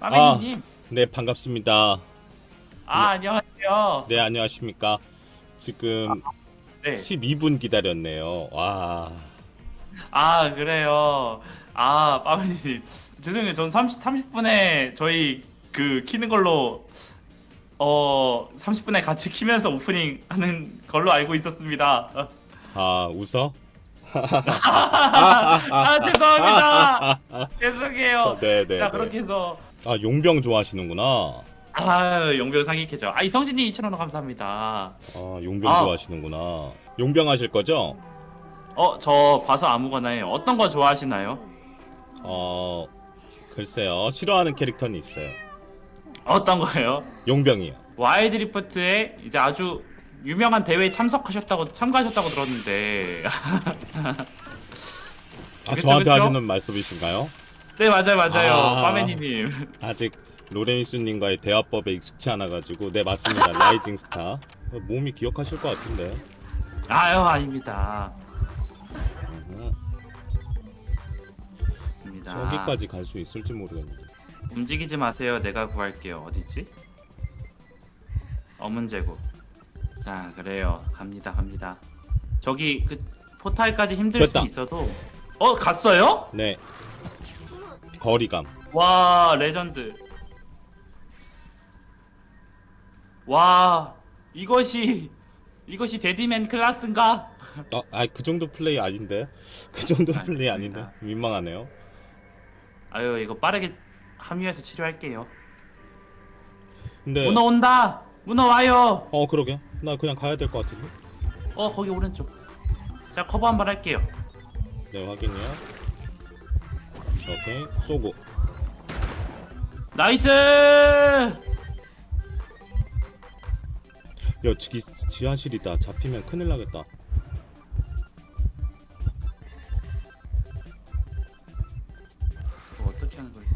빠메님. 네 반갑습니다. 아, 안녕하세요. 네 안녕하십니까. 지금 네. 12분 기다렸네요. 와. 아, 그래요. 아, 빠메님. 죄송해요. 전 30, 30분에 저희 그 키는 걸로 어, 30분에 같이 키면서 오프닝 하는 걸로 알고 있었습니다. 어. 아 웃어? 아, 죄송합니다. 죄송해요. 네 네. 자, 그렇게 해서 아 용병 좋아하시는구나. 아, 용병 상익해죠. 아, 이 성진님 2,000원 감사합니다. 아 용병 아. 좋아하시는구나. 용병 하실 거죠? 어, 저 봐서 아무거나 해요. 어떤 거 좋아하시나요? 어 글쎄요 싫어하는 캐릭터는 있어요. 어떤 거예요? 용병이요. 와일드 리포트에 이제 아주 유명한 대회에 참석하셨다고 참가하셨다고 들었는데 아 그쵸, 저한테 그쵸? 하시는 말씀이신가요? 네 맞아요 맞아요 아. 빠메니님 아직 로렌수님과의 대화법에 익숙치 않아가지고 네 맞습니다. 라이징 스타. 몸이 기억하실 것 같은데. 아유 아닙니다 음, 좋습니다 저기까지 갈 수 있을지 모르겠는데. 움직이지 마세요 내가 구할게요 어디지? 어문제고 자 그래요 갑니다 갑니다 저기 그 포탈까지 힘들 됐다. 수 있어도 어 갔어요? 네. 거리감. 와 레전드 와 이것이 이것이 데디맨 클라스인가? 아, 아, 그 정도 플레이 아닌데? 그 정도 아, 플레이. 아닌데? 민망하네요. 아유 이거 빠르게 합류해서 치료할게요 근데, 문어 온다 문어 와요 어, 그러게. 나 그냥 가야 될 것 같은데? 어 거기 오른쪽 자 커버 한번 할게요 네, 확인이요. 오케이, 쏘고. 나이스 야, 저기 지하실이다. 잡히면 큰일 나겠다. 이거 어떻게 하는 거지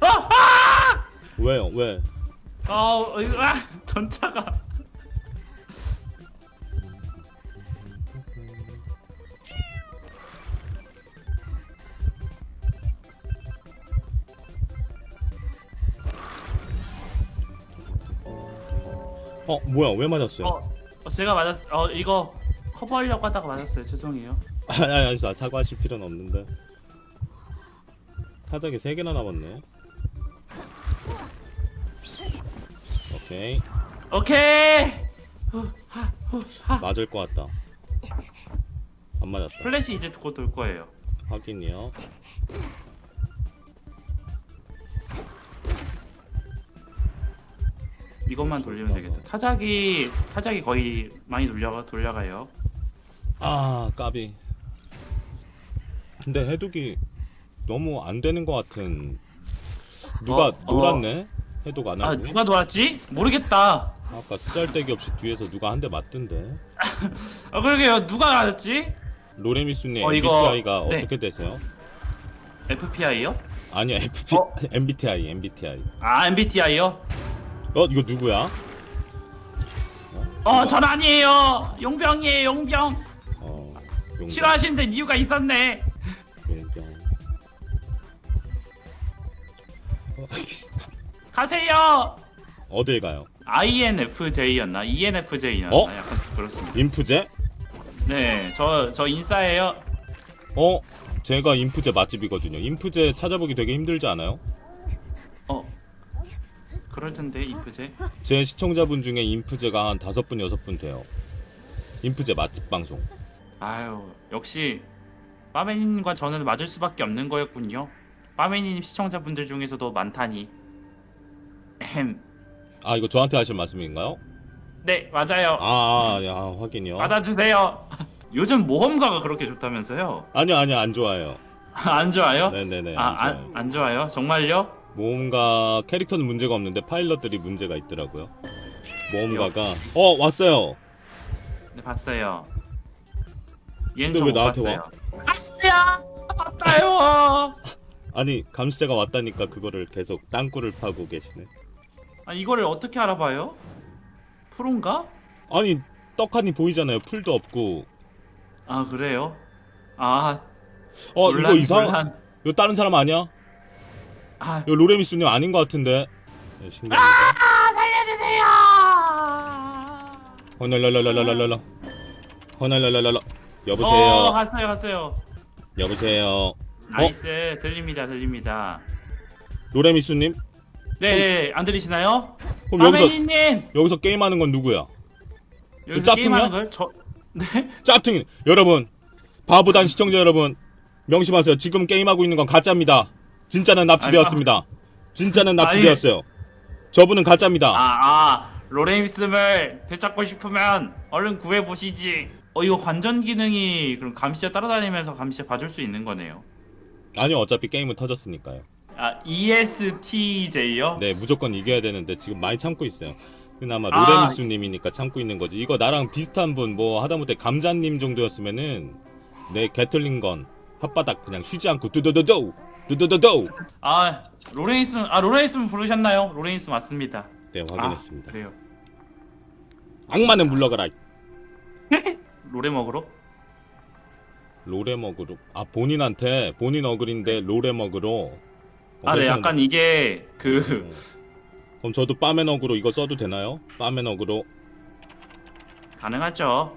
아! 아! 왜요? 왜? 아, 어, 이거, 아! 전차가 어, 뭐야? 왜 맞았어요? 어, 어 제가 맞았 어 이거 커버하려고 하다가 맞았어요 죄송해요 아니, 아니, 아니, 사- 사과하실 필요는 없는데. 타작이 3개나 남았네. 오케이. 오케이 후, 하, 후, 하. 맞을 것 같다. 안 맞았다. 플래시 이제 곧 돌 거예요 확인이요. 이것만 돌리면 되겠다. 타작이 타작이 거의 많이 돌려가 돌려가요. 아 까비. 근데 해독이 너무 안 되는 것 같은 누가 어, 어. 놀았네? 해독 안아 하고? 누가 놀았지? 모르겠다. 아까 쓰잘데기 없이 뒤에서 누가 한 대 맞던데. 아 그러게요. 누가 알았지? 로레미수님 어, 이거- MBTI가 네. 어떻게 되세요? FPI요? 아니야 FP 어? MBTI MBTI 아 MBTI요 어 이거 누구야? 어 전 아니에요. 용병이에요 용병. 어 용병. 싫어하시는 이유가 있었네. 용병. 어, 가세요. 어딜 가요? INFJ였나? ENFJ였나? 어? 약간 그렇습니다. 인프제? 네 저 저 인싸예요. 어? 제가 인프제 맛집이거든요. 인프제 찾아보기 되게 힘들지 않아요? 어 그럴 텐데 이프제 제 시청자분 중에 인프제가 한 다섯 분 여섯 분 돼요. 인프제 맛집 방송. 아유 역시 빠메님과 저는 맞을 수밖에 없는 거였군요 빠메님 시청자분들 중에서도 많다니 에헴 아 이거 저한테 하실 말씀인가요? 네 맞아요 아, 아, 야 확인이요. 받아주세요 요즘 모험가가 그렇게 좋다면서요 아니요 아니요 안 좋아요. 안 좋아요? 네네네. 아, 안 좋아요. 안, 안 좋아요? 정말요? 모험가 캐릭터는 문제가 없는데 파일럿들이 문제가 있더라고요. 모험가가 어 왔어요. 네, 봤어요. 얘는 근데 저못 왜 나한테 봤어요. 아씨야! 맞다요! 아니 감시자가 왔다니까 그거를 계속 땅굴을 파고 계시네. 아, 이거를 어떻게 알아봐요? 프로인가? 아니 떡하니 보이잖아요. 풀도 없고 아, 그래요? 아, 어 이거 이상. 이거 다른 사람 아니야? 아, 이거 로레미스님 아닌 것 같은데. 네, 신기합니다 살려주세요. 허날랄랄랄랄랄라. 허날랄랄랄라. 어, 여보세요. 갔어요, 갔어요. 여보세요. 나이스, 들립니다, 들립니다. 로레미스님? 네, 네, 안 들리시나요? 그럼 여기서 여기서 게임하는 건 누구야? 여기서 짭퉁이야? 게임하는 걸 저, 네? 짭퉁이. 여러분 바보단 시청자 여러분 명심하세요. 지금 게임하고 있는 건 가짜입니다 진짜는 납치되었습니다. 진짜는 납치되었어요. 저분은 가짜입니다. 아, 아, 로레임스을 되찾고 싶으면 얼른 구해 보시지. 어, 이거 관전 기능이 그럼 감시자 따라다니면서 감시자 봐줄 수 있는 거네요. 아니요 어차피 게임은 터졌으니까요. 아, ESTJ요? 네 무조건 이겨야 되는데 지금 많이 참고 있어요. 그나마 아. 로레미스님이니까 참고 있는 거지. 이거 나랑 비슷한 분 뭐 하다못해 감자님 정도였으면은 내 개틀린 건 혓바닥 그냥 쉬지 않고 두두두두 두두두두 아, 로레인스, 아, 로레인스 부르셨나요? 로레인스 맞습니다. 네 확인했습니다 아, 그래요. 악마는 물러가라 로레 먹으러? 로레 먹으로 아 본인한테 본인 어글인데 로레 먹으로 아, 네, 약간 이게 그 음. 그럼 저도 빠맨 어그로 이거 써도 되나요? 빠맨 어그로 가능하죠.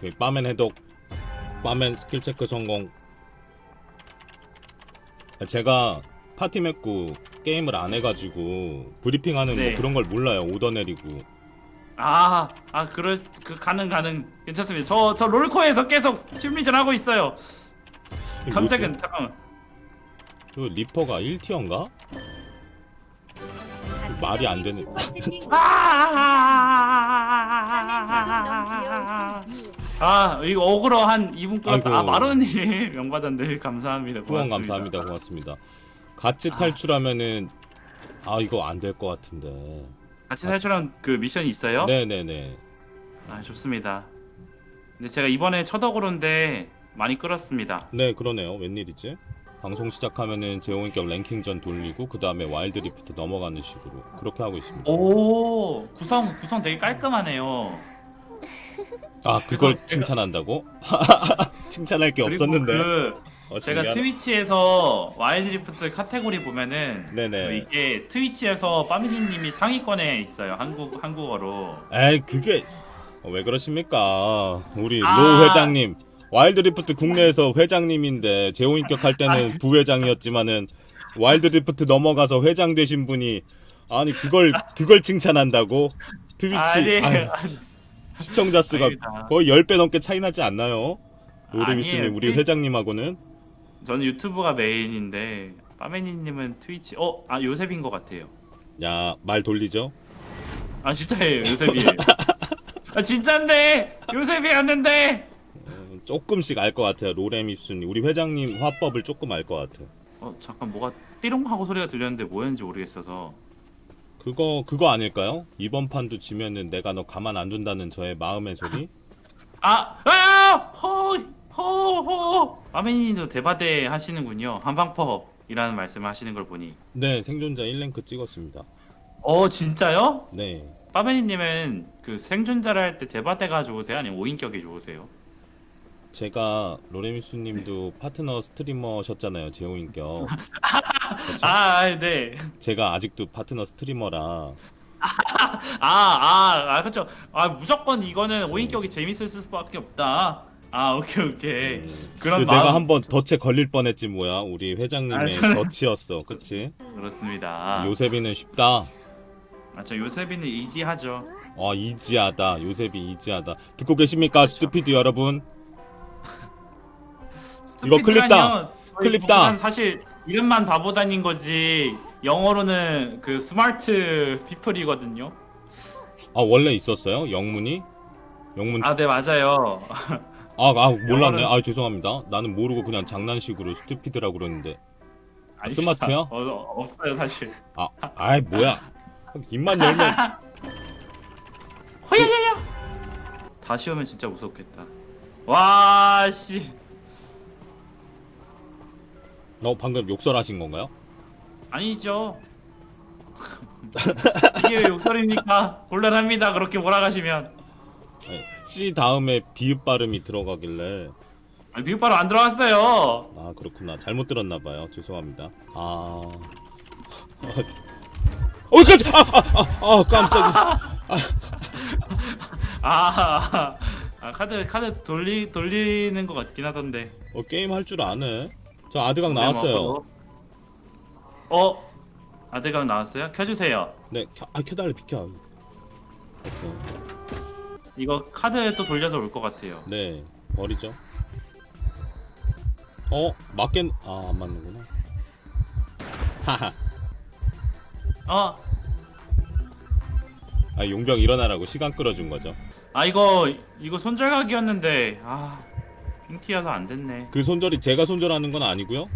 그 빠맨 해독 빠맨 스킬 체크 성공 아, 제가 파티 맺고 게임을 안 해가지고 브리핑하는 네. 뭐 그런 걸 몰라요 오더 내리고 아, 아, 그럴, 그, 가능, 가능. 괜찮습니다. 저, 저 롤코에서 계속 심리전 하고 있어요. 감짝은, 잠깐만. 그 리퍼가 1티어인가? 말이 안 되는- 아, 아, 이거 억울어 한 2분 끌었다. 아, 아이고. 마로님 명받았네. 감사합니다. 후원 고맙습니다. 감사합니다 고맙습니다 같이 아. 탈출하면은 아 이거 안 될 것 같은데 같이 탈출한 그 미션이 있어요? 네네네 아, 좋습니다. 근데 제가 이번에 첫 억울인데 많이 끌었습니다. 네 그러네요 웬일이지 방송 시작하면은 제호인격 랭킹전 돌리고 그 다음에 와일드 리프트 넘어가는 식으로 그렇게 하고 있습니다 오, 구성, 구성 되게 깔끔하네요. 아 그걸 칭찬한다고? 칭찬할 게 없었는데 그 어, 제가 신기하다. 트위치에서 와일드 리프트 카테고리 보면은 네네. 그 이게 트위치에서 빠미니님이 상위권에 있어요. 한국 한국어로. 에이 그게 어, 왜 그러십니까 우리 아. 로 회장님 와일드 리프트 국내에서 회장님인데 제호인격 할 때는 부회장이었지만은 와일드 리프트 넘어가서 회장 되신 분이 아니 그걸 그걸 칭찬한다고 트위치 아니, 아유, 시청자 수가 아닙니다. 거의 10배 넘게 차이 나지 않나요? 로레미스님 우리 트위- 회장님하고는 저는 유튜브가 메인인데 빠메니님은 트위치. 어, 아 요셉인 것 같아요. 야 말 돌리죠? 아 진짜예요, 요셉이에요. 아 진짠데 요셉이었는데. 어, 조금씩 알 것 같아요 로레미스님 우리 회장님 화법을 조금 알 것 같아요 어 잠깐 뭐가 띠롱 하고 소리가 들렸는데 뭐였는지 모르겠어서. 그거 그거 아닐까요? 이번 판도 지면은 내가 너 가만 안 둔다는 저의 마음의 소리? 아, 아, 허, 허, 허. 빠메니님도 대바대 하시는군요. 한방퍼이라는 말씀을 하시는 걸 보니. 네 생존자 1랭크 찍었습니다. 어 진짜요? 네 빠메니님은 그 생존자를 할 때 대바대가 좋으세요? 아니면 5인격이 좋으세요? 제가 로레미스님도 파트너 스트리머셨잖아요 제호인격. 아, 네. 제가 아직도 파트너 스트리머라 아, 아, 아, 그렇죠. 아, 무조건 이거는 5인격이 재밌을 수밖에 없다. 아, 오케이, 오케이. 그런 근데 마음 내가 한번 덫에 걸릴 뻔했지 뭐야 우리 회장님의 아, 저는- 덫이었어 그치? 그렇습니다. 요셉이는 쉽다 아, 저 요셉이는 이지하죠. 어 이지하다 요셉이 이지하다 듣고 계십니까 스투피드 여러분 이거 클립 다! 클립 다! 난 사실 이름만 바보 다닌 거지. 영어로는 그 스마트 피플이거든요. 아 원래 있었어요 영문이? 영문 아, 네, 맞아요. 아, 아 몰랐네. 영어는- 아 죄송합니다. 나는 모르고 그냥 장난식으로 스투피드라고 그러는데. 아니, 스마트요? 어, 어, 없어요, 사실. 아, 아이 뭐야? 입만 열면 호야야야. 다시 오면 진짜 무섭겠다. 와, 씨. 어 방금 욕설하신 건가요? 아니죠. 이게 왜 욕설입니까? 곤란합니다. 그렇게 몰아가시면. 네. C 다음에 비읍 발음이 들어가길래 아, 미국 바로 안 들어왔어요. 아 그렇구나 잘못 들었나 봐요 죄송합니다 아 어이 깜짝 아아 아, 아, 깜짝이야 아, 아 카드 카드 돌리 돌리는 것 같긴 하던데. 어 게임 할 줄 아네 저 아드강 네, 나왔어요 뭐, 어? 아드강 나왔어요? 켜주세요. 네 켜, 아 켜달래 비켜 오케이 이거 카드 또 돌려서 올 것 같아요. 네 버리죠 어 맞겠 아 안 맞는구나 하하 어? 아 용병 일어나라고 시간 끌어준 거죠 아 이거 이거 손절각이었는데 아 핑티여서 안 됐네. 그 손절이 제가 손절하는 건 아니고요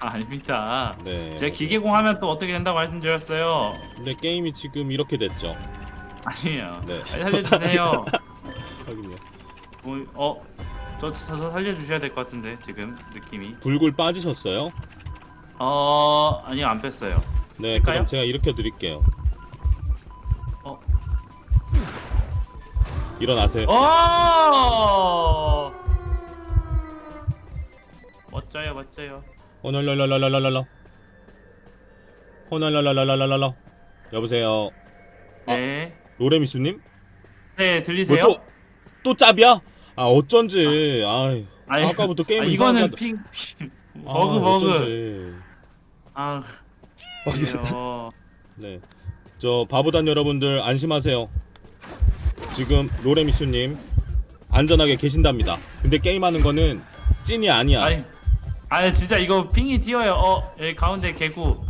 아, 아닙니다. 네 제가 기계공 하면 또 어떻게 된다고 말씀드렸어요. 근데 게임이 지금 이렇게 됐죠 아니에요. 네. 살려주세요. 확인요 뭐, 어? 저, 저, 저 살려주셔야 될 것 같은데 지금 느낌이. 불굴 빠지셨어요? 어 아니요 안 뺐어요. 네 쓸까요? 그럼 제가 일으켜 드릴게요 어? 일어나세요 어! 멋져요 멋져요. 호날랄랄랄랄랄라 호날랄랄랄랄랄라 여보세요 네. 로레미수님? 네 들리세요? 뭐 또 또 짭이야? 아 어쩐지 아이 아니, 아까부터 게임 아, 이상하게 이거는 핑, 핑 아, 버그 버그. 아 그래요. 네. 저 바보단 여러분들 안심하세요. 지금 로레미수님 안전하게 계신답니다. 근데 게임하는 거는 찐이 아니야. 아니, 아니 진짜 이거 핑이 튀어요. 어, 여기 가운데 개구.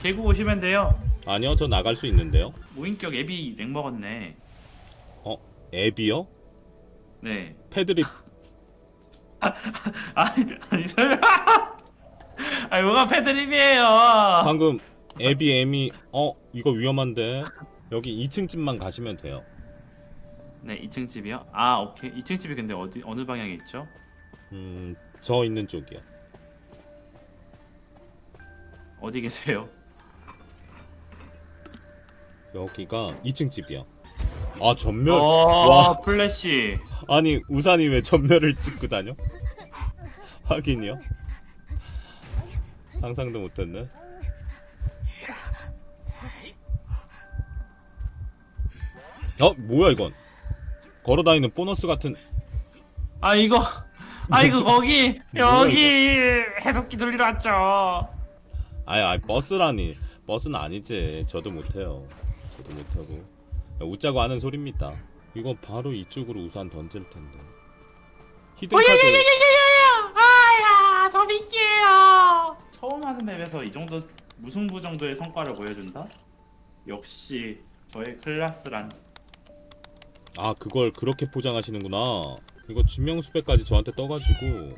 개구 오시면 돼요. 아니요, 저 나갈 수 있는데요. 무인격 앱이 렉 먹었네. 어, 앱이요? 네. 패드립 아니, 아니 설마. 아니 뭐가 패드립이에요. 방금 앱이 앱이 어 이거 위험한데 여기 2층 집만 가시면 돼요. 네, 2층 집이요. 아, 오케이. 2층 집이 근데 어디 어느 방향에 있죠? 음, 저 있는 쪽이요. 어디 계세요? 여기가 2층 집이요. 아 전멸. 어, 와 플래시. 아니 우산이 왜 전멸을 찍고 다녀? 확인이요? 상상도 못했네. 어 뭐야 이건? 걸어다니는 보너스 같은. 아, 이거 아, 이거 거기 뭐야, 여기 해독기 돌리러 왔죠. 아이 아이 버스라니 버스는 아니지. 저도 못해요. 저도 못하고. 웃자고 하는 소리입니다. 이거 바로 이쪽으로 우산 던질 텐데. 히든카드. 아야, 서빙기예요. 처음 하는 맵에서 이 정도 무승부 정도의 성과를 보여준다? 역시 저의 클라스란. 아 그걸 그렇게 포장하시는구나 이거 진명수배까지 저한테 떠가지고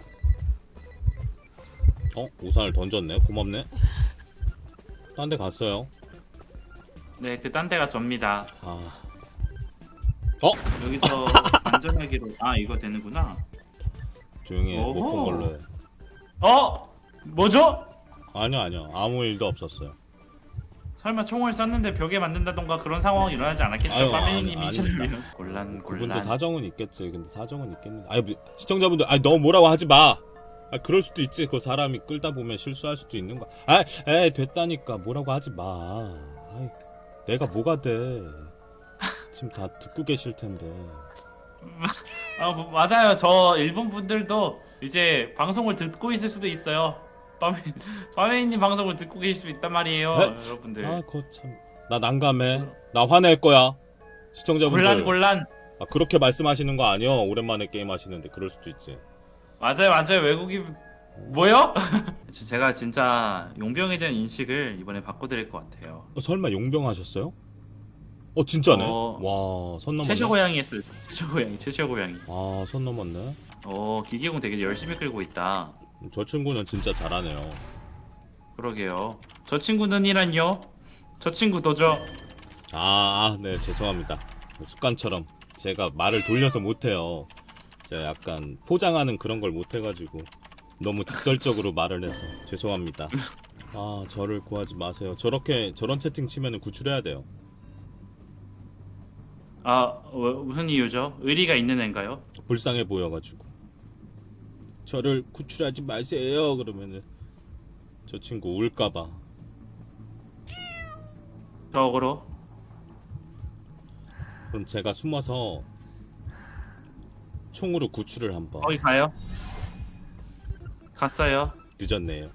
어? 우산을 던졌네 고맙네 딴 데 갔어요 네, 그 딴 데가 접니다. 아 여기서 안전하기로 아 이거 되는구나. 조용히 해 못본 오호. 걸로 해 어? 뭐죠? 아니요 아니요 아무 일도 없었어요 설마 총을 쐈는데 벽에 맞는다던가 그런 상황은 일어나지 않았겠죠? 아유, 파미님이 아니, 시절이면 곤란 그분도 곤란. 사정은 있겠지 근데 사정은 있겠는데 아니 뭐, 시청자분들 아니 너무 뭐라고 하지 마 아, 그럴 수도 있지 그 사람이 끌다 보면 실수할 수도 있는 거야 아 에이 됐다니까 뭐라고 하지 마 아이, 내가 뭐가 돼 지금 다 듣고 계실 텐데 아 뭐, 맞아요. 저 일본 분들도 이제 방송을 듣고 있을 수도 있어요. 파미 파미님 방송을 듣고 계실 수 있단 말이에요, 네? 여러분들. 아, 거참. 나 난감해. 나 화낼 거야. 시청자분들. 곤란 곤란. 아, 그렇게 말씀하시는 거 아니요. 오랜만에 게임 하시는데 그럴 수도 있지. 맞아요, 맞아요. 외국인 뭐요? 제가 진짜 용병에 대한 인식을 이번에 바꿔드릴 것 같아요. 어, 설마 용병 하셨어요? 어, 진짜네. 어. 와, 선 넘었네. 최초 고양이 했어요. 최초 고양이, 최초 고양이. 아, 선 넘었네. 어, 기계공 되게 열심히 끌고 있다. 저 친구는 진짜 잘하네요. 그러게요. 저 친구는이란요? 저 친구 도저. 아, 아, 네, 죄송합니다. 습관처럼 제가 말을 돌려서 못해요. 제가 약간 포장하는 그런 걸 못해가지고 너무 직설적으로 말을 해서 죄송합니다. 아, 저를 구하지 마세요. 저렇게 저런 채팅 치면은 구출해야 돼요. 아, 어, 무슨 이유죠? 의리가 있는 애인가요? 불쌍해 보여가지고. 저를 구출하지 마세요 그러면은 저 친구 울까봐 적으로 그럼 제가 숨어서 총으로 구출을 한번. 거기 가요. 갔어요. 늦었네요.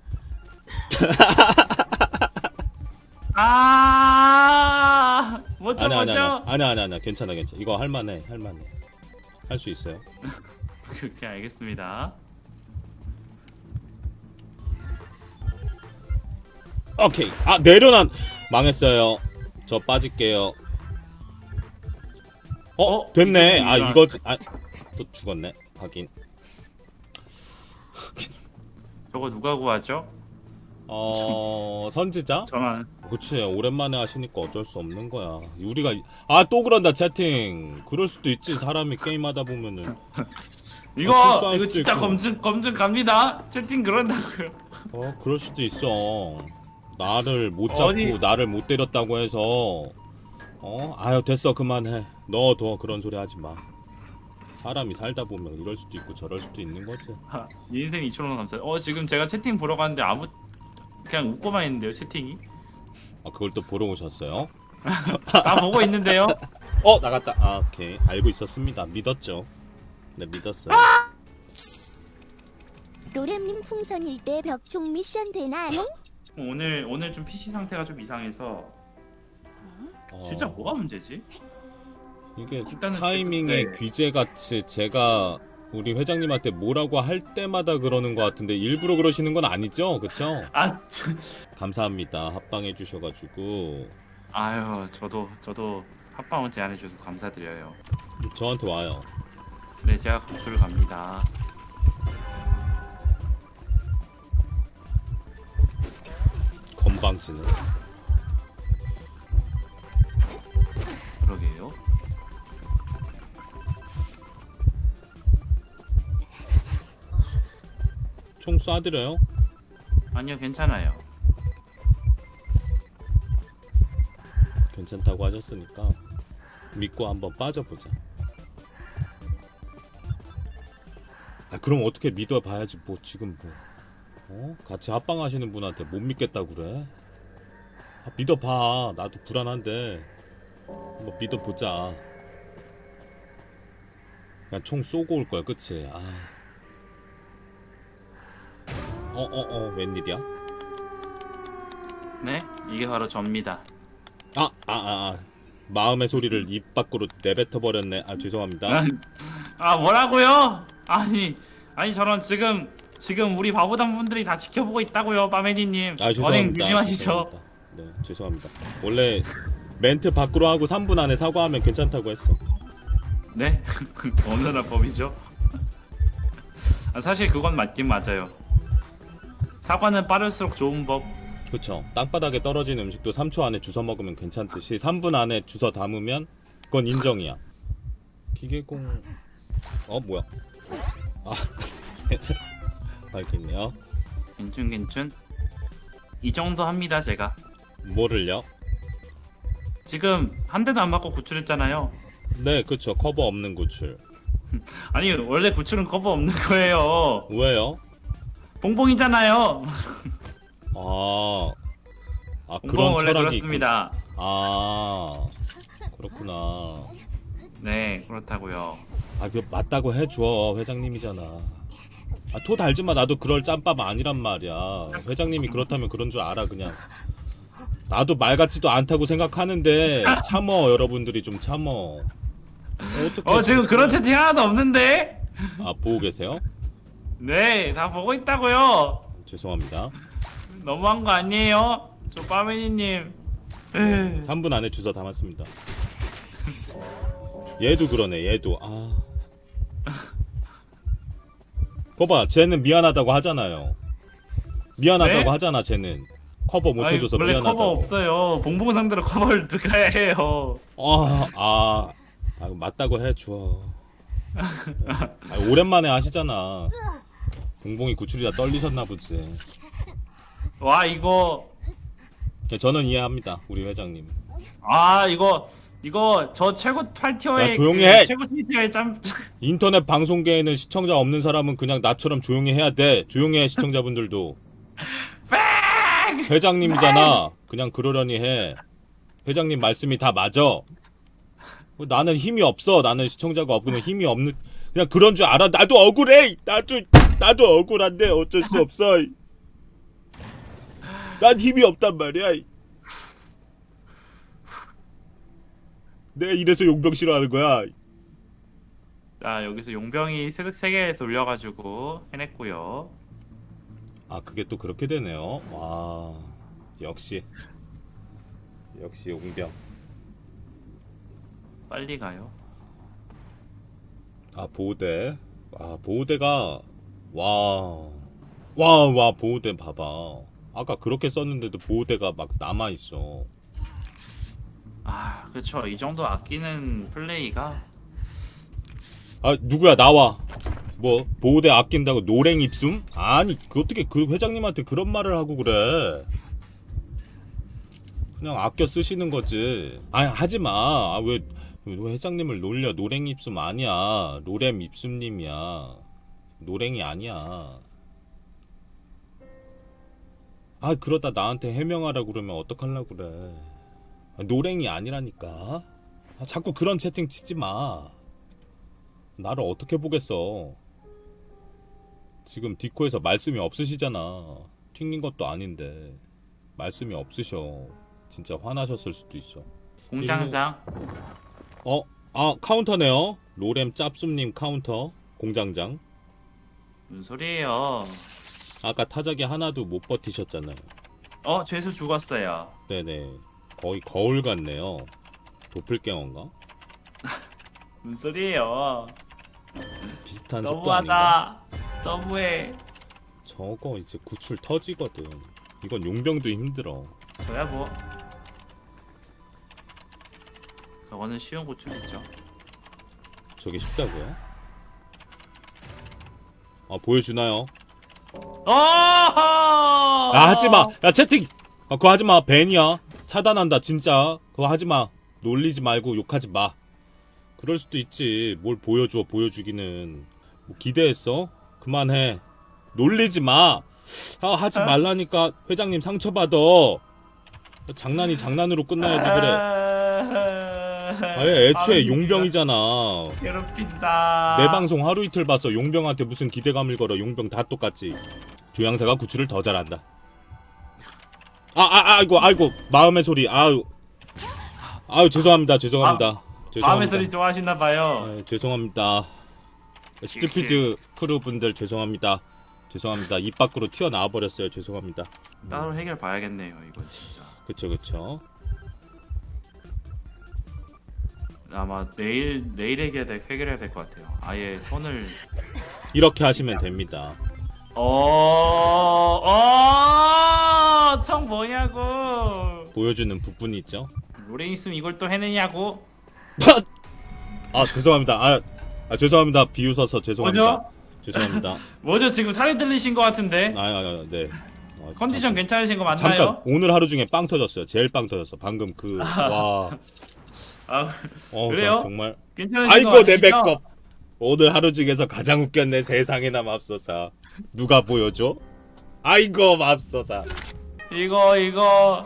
아, 못 아니 아니 참았죠? 아니 아니 아니 괜찮아 괜찮아. 이거 할만해 할만해. 할 수 있어요. 그렇게 알겠습니다. 오케이. 아 내려난 망했어요. 저 빠질게요. 어, 어? 됐네. 아 이거 이거지 아 또 죽었네? 하긴 저거 누가 구하죠? 어 선지자? 저만. 그치 오랜만에 하시니까 어쩔 수 없는 거야. 우리가 아 또 그런다 채팅. 그럴 수도 있지 사람이 게임하다 보면은. 이거 아, 실수할 이거 수도 진짜 있고. 검증 검증 갑니다. 채팅 그런다고요. 어 그럴 수도 있어. 나를 못 잡고 어디- 나를 못 때렸다고 해서. 어 아유 됐어 그만해. 너 더 그런 소리 하지 마 사람이 살다 보면 이럴 수도 있고 저럴 수도 있는 거지 아, 인생 2천 원 감사해요. 어 지금 제가 채팅 보러 갔는데 아무 그냥 웃고만 있는데요 채팅이. 아 그걸 또 보러 오셨어요 다 보고 있는데요. 어 나갔다 아 오케이 알고 있었습니다 믿었죠 네 믿었어요 로렘님 풍선일 때 벽총 미션 되나요? 오늘 오늘 좀 PC 상태가 좀 이상해서 어, 진짜 뭐가 문제지? 이게 일단은 타이밍에 그때- 귀재같이 제가 우리 회장님한테 뭐라고 할 때마다 그러는 것 같은데 일부러 그러시는 건 아니죠 그쵸? 아, 참. 감사합니다 합방해 주셔가지고 아유 저도 저도 합방을 제안해 주셔서 감사드려요. 저한테 와요 네 제가 검수를 갑니다. 건방지는 총 쏴드려요? 아니요 괜찮아요. 괜찮다고 하셨으니까 믿고 한번 빠져보자 아 그럼 어떻게 믿어봐야지 뭐 지금 뭐 어? 같이 합방하시는 분한테 못 믿겠다 그래 아, 믿어봐 나도 불안한데 한번 믿어보자 그냥 총 쏘고 올 거야 그치 아 어어어 웬일이야 네 이게 바로 접니다. 아, 아, 아, 아. 마음의 소리를 입 밖으로 내뱉어 버렸네. 아, 죄송합니다. 아 뭐라고요? 아니 아니 저런 지금 지금 우리 바보단 분들이 다 지켜보고 있다고요, 빠메디님. 아, 언행 죄송합니다. 조심하시죠. 죄송합니다. 네, 죄송합니다. 원래 멘트 밖으로 하고 3분 안에 사과하면 괜찮다고 했어. 네, 어느 나라 법이죠? 아, 사실 그건 맞긴 맞아요. 사과는 빠를수록 좋은 법. 그쵸. 땅바닥에 떨어진 음식도 3초 안에 주워 먹으면 괜찮듯이 3분 안에 주워 담으면 그건 인정이야. 기계공 어, 뭐야? 아. 알겠네요. 괜춘 괜춘. 이 정도 합니다 제가. 뭐를요? 지금 한 대도 안 맞고 구출했잖아요. 네, 그쵸. 커버 없는 구출. 아니 원래 구출은 커버 없는 거예요. 왜요? 봉봉이잖아요. 아, 아 그런 원래 철학이 그렇습니다. 있군. 아 그렇구나. 네 그렇다고요. 아 그 맞다고 해줘 회장님이잖아. 아 토 달지 마 나도 그럴 짬밥 아니란 말이야. 회장님이 그렇다면 그런 줄 알아 그냥. 나도 말 같지도 않다고 생각하는데 참어 여러분들이 좀 참어. 어떻게? 어 지금 그런 채팅 하나도 없는데? 아 보고 계세요? 네, 다 보고 있다고요. 죄송합니다. 너무한 거 아니에요? 저 빠메니님. 에이, 3분 안에 주워 담았습니다. 얘도 그러네, 얘도. 아. 거봐, 쟤는 미안하다고 하잖아요. 미안하다고 네? 하잖아, 쟤는. 커버 못 아니, 해줘서 원래 미안하다고. 커버 없어요. 봉봉 상대로 커버를 누가 해요? 아, 아, 아, 맞다고 해줘. 아, 오랜만에 하시잖아. 봉봉이 구출이라 떨리셨나 보지. 와 이거 네, 저는 이해합니다, 우리 회장님. 아 이거 이거 저 최고 8티어의 야, 조용히 해! 최고 7티어의 짬 인터넷 방송계에는 시청자 없는 사람은 그냥 나처럼 조용히 해야 돼. 조용히 해 시청자분들도. 회장님이잖아. 그냥 그러려니 해. 회장님 말씀이 다 맞아. 뭐 나는 힘이 없어. 나는 시청자가 없고 그냥 힘이 없는 그냥 그런 줄 알아. 나도 억울해. 나도 나도 억울한데 어쩔 수 없어. 난 힘이 없단 말이야. 내가 이래서 용병 싫어하는 거야. 자 여기서 용병이 세득 3개 돌려가지고 해냈고요 아 그게 또 그렇게 되네요. 와 역시 역시 용병. 빨리 가요 아 보호대. 아 보호대가 와 와 와 보호대 봐봐. 아까 그렇게 썼는데도 보호대가 막 남아 있어. 아 그쵸 이 정도 아끼는 플레이가 아 누구야 나와. 뭐 보호대 아낀다고 노랭 입숨? 아니 그 어떻게 그 회장님한테 그런 말을 하고 그래? 그냥 아껴 쓰시는 거지. 아니 하지 마. 아, 왜, 왜 회장님을 놀려? 노랭 입숨 아니야. 노렘 입숨님이야. 노랭이 아니야. 아 그러다 나한테 해명하라 그러면 어떡하려 그래? 아, 노랭이 아니라니까. 아, 자꾸 그런 채팅 치지 마. 나를 어떻게 보겠어? 지금 디코에서 말씀이 없으시잖아. 튕긴 것도 아닌데 말씀이 없으셔. 진짜 화나셨을 수도 있어. 공장장 어, 아 카운터네요. 로렘 짭숨님 카운터 공장장. 무슨 소리예요 아까 타작이 하나도 못 버티셨잖아요. 어 죄수 죽었어요 네네. 거의 거울 같네요. 도플갱어인가? 무슨 소리예요 비슷한 속도 아닌가? 너무하다 너무해 저거 이제 구출 터지거든. 이건 용병도 힘들어. 저야 뭐 저거는 쉬운 고출이죠 저게 쉽다고요? 아 보여주나요? 어! 아 하지마. 야 채팅! 아, 그거 하지마. 벤이야. 차단한다 진짜. 그거 하지마. 놀리지 말고 욕하지 마. 그럴 수도 있지. 뭘 보여줘 보여주기는. 뭐 기대했어? 그만해. 놀리지 마. 아, 하지 말라니까 회장님 상처받아 장난이 장난으로 끝나야지 그래 아예 애초에 용병이잖아. 괴롭힌다. 내 방송 하루 이틀 봤어 용병한테 무슨 기대감을 걸어 용병 다 똑같지. 조향사가 구출을 더 잘한다. 아, 아 아이고 아이고 마음의 소리. 아유. 아유 죄송합니다. 죄송합니다. 죄송합니다. 마음의 소리 좋아하시나 봐요. 아유, 죄송합니다. 스튜피드 크루 분들 죄송합니다. 죄송합니다. 입 밖으로 튀어나와 버렸어요. 죄송합니다. 따로 해결 봐야겠네요 이거 진짜. 그쵸 그쵸 아마 내일 내일 해결 해결해야 될 것 같아요. 아예 손을. 이렇게 하시면 됩니다. 어어청 뭐냐고. 보여주는 부분이 있죠? 로랭 있으면 이걸 또 해내냐고. 아 죄송합니다. 아, 아 죄송합니다. 비웃어서 죄송합니다. 뭐죠? 죄송합니다. 뭐죠? 지금 살이 들리신 것 같은데. 아, 아, 아, 네. 아, 컨디션 괜찮으신 거 잠깐 맞나요? 오늘 하루 중에 빵 터졌어요. 제일 빵 터졌어. 방금 그 와. 아 어, 그래요? 나 정말. 괜찮으신 거 아이고 내? 백업. 오늘 하루 중에서 가장 웃겼네 세상에나 맙소사. 누가 보여줘? 아이고 맙소사. 이거 이거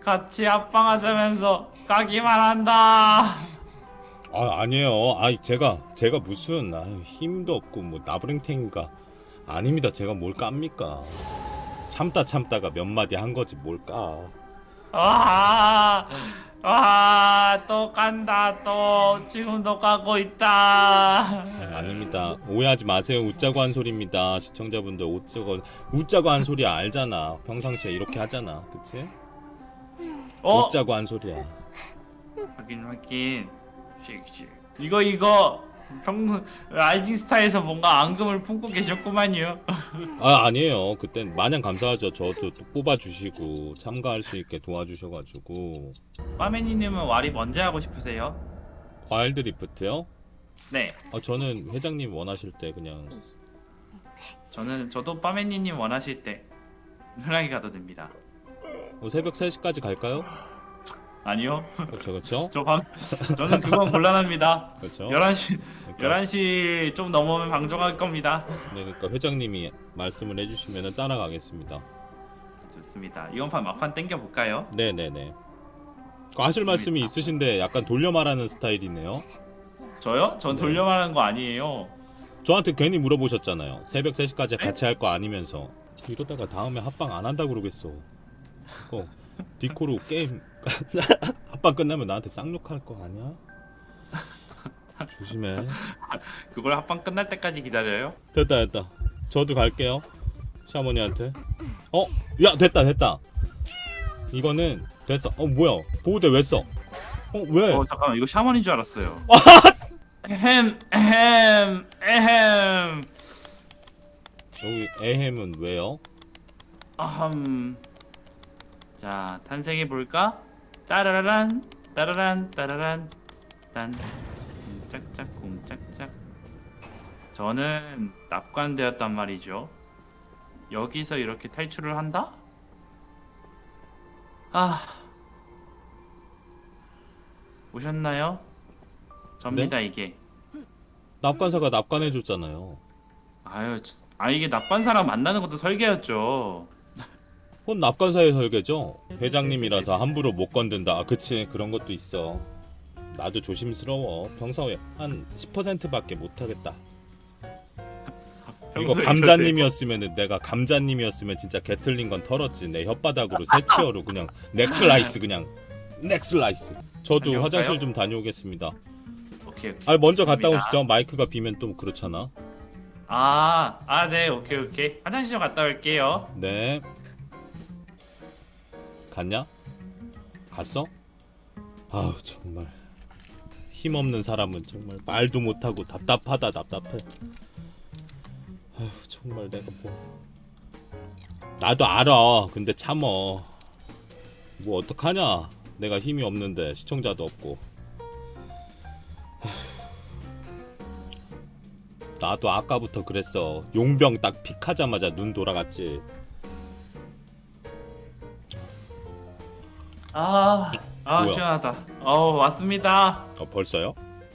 같이 합방하자면서 가기만 한다 아 아니에요. 아 제가 제가 무슨 아, 힘도 없고 뭐 나부랭탱인가 아닙니다. 제가 뭘 깝니까? 참다 참다가 몇 마디 한 거지 뭘 까? 와, 와, 또 간다, 또. 지금도 가고 있다. 아, 아닙니다. 오해하지 마세요. 웃자고 한 소리입니다. 시청자분들 웃자고 웃자고 한 소리 알잖아. 평상시에 이렇게 하잖아. 그치? 어? 웃자고 한 소리야. 확인, 확인. 씩 씩. 이거, 이거. 평, 라이징 스타에서 뭔가 앙금을 품고 계셨구만요. 아 아니에요. 그땐 마냥 감사하죠. 저도 또 뽑아주시고 참가할 수 있게 도와주셔가지고 빠메니님은 와립 언제 하고 싶으세요? 와일드 리프트요? 네. 아 저는 회장님 원하실 때 그냥 저는, 저도 빠메니님 원하실 때. 편하게 가도 됩니다. 뭐 새벽 3시까지 갈까요? 아니요. 그렇죠, 그렇죠, 저 방, 저는 그건 곤란합니다. 그렇죠. 11시, 그러니까, 11시 좀 넘으면 방종할 겁니다. 네, 그러니까 회장님이 말씀을 해주시면 따라가겠습니다. 좋습니다. 이번 판 막판 땡겨볼까요? 네, 네, 네. 하실 말씀이 있으신데 약간 돌려 말하는 스타일이네요. 저요? 전 네. 돌려 말하는 거 아니에요. 저한테 괜히 물어보셨잖아요. 새벽 3시까지 네? 같이 할 거 아니면서. 이러다가 다음에 합방 안 한다 그러겠어. 어, 디코로 게임 합방 끝나면 나한테 쌍욕할 거 아니야? 조심해. 그걸 합방 끝날 때까지 기다려요? 됐다 됐다. 저도 갈게요. 시어머니한테. 어? 야 됐다 됐다. 이거는 됐어. 어 뭐야? 보호대 왜 써? 어 왜? 어 잠깐만 이거 샤먼인 줄 알았어요. 에헴 에헴 에헴 여기 에헴은 왜요? 아흠 자 탄생해 볼까? 따라란 따라란 따라란 딴 짝짝 공짝짝 저는 납관되었단 말이죠. 여기서 이렇게 탈출을 한다? 아 오셨나요? 접니다 이게. 납관사가 납관해줬잖아요. 아유, 저- 아 이게 사람 만나는 것도 설계였죠. 그건 납관사의 설계죠. 회장님이라서 함부로 못 건든다. 아, 그치 그런 것도 있어. 나도 조심스러워. 평소에 한 10%밖에 못하겠다. 이거 평소에 감자님이었으면은 내가 감자님이었으면 진짜 개틀린 건 털었지. 내 혓바닥으로 새치어로 그냥 넥슬라이스 그냥 넥슬라이스. 저도 다녀올까요? 화장실 좀 다녀오겠습니다. 오케이. 오케이. 아 먼저 갔다 좋습니다. 오시죠. 마이크가 비면 또 그렇잖아. 아, 아, 네, 오케이, 오케이. 화장실 좀 갔다 올게요. 네. 갔냐? 갔어? 아우 정말 힘없는 사람은 정말 말도 못하고 답답하다 답답해. 아우 정말 내가 뭐 나도 알아. 근데 참어. 뭐 어떡하냐? 내가 힘이 없는데 시청자도 없고. 나도 아까부터 그랬어. 용병 딱 픽하자마자 눈 돌아갔지. 아, 아, 뭐야? 시원하다. 어, 왔습니다. 어, 벌써요?